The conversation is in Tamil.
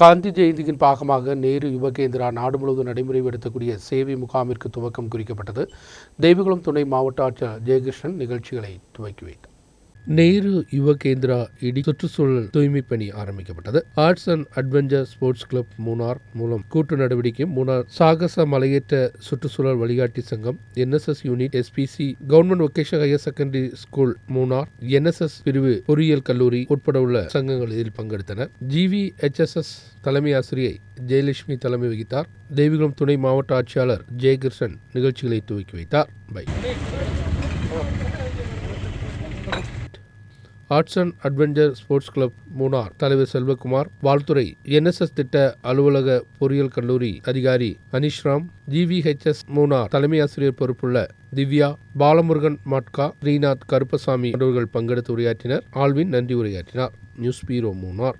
காந்தி ஜெயந்தியின் பாகமாக நேரு யுவகேந்திரா நாடு முழுவதும் நடைமுறைப்படுத்தக்கூடிய சேவை முகாமிற்கு துவக்கம் குறிக்கப்பட்டது. தெய்வகுளம் துணை மாவட்ட ஆட்சியர் ஜெயகிருஷ்ணன் நிகழ்ச்சிகளை துவக்கி வைத்தார். நேரு யுவ கேந்திரா இடி சுற்றுச்சூழல் தூய்மை பணி ஆரம்பிக்கப்பட்டது. Arts and adventure sports club Munnar மூலம் கூட்டு நடவடிக்கை மூணார் சாகச மலையேற்ற சுற்றுச்சூழல் வழிகாட்டி சங்கம் NSS unit SPC government vocational higher secondary school Munnar NSS பிரிவு பொறியியல் கல்லூரி உட்பட உள்ள சங்கங்கள் இதில் பங்கெடுத்தன ஜிவி எச்எஸ்எஸ் தலைமை ஆசிரியை ஜெயலட்சுமி தலைமை வகித்தார். தெய்வீகம் துணை மாவட்ட ஆட்சியாளர் ஜெயகிருஷ்ணன் நிகழ்ச்சிகளை துவக்கி வைத்தார். By arts and adventure sports club Munnar தலைவர் செல்வகுமார் வாழ்த்துறை என்எஸ்எஸ் திட்ட அலுவலக பொறியியல் கல்லூரி அதிகாரி அனிஷ்ராம் ஜிவிஹெச்எஸ் மூணார் தலைமை ஆசிரியர் பொறுப்புள்ள திவ்யா பாலமுருகன் மாட்கா ஸ்ரீநாத் கருப்பசாமி ஆகியோர்கள் பங்கெடுத்து உரையாற்றினர் ஆழ்வின் நன்றி உரையாற்றினார் நியூஸ் பீரோ மூணார்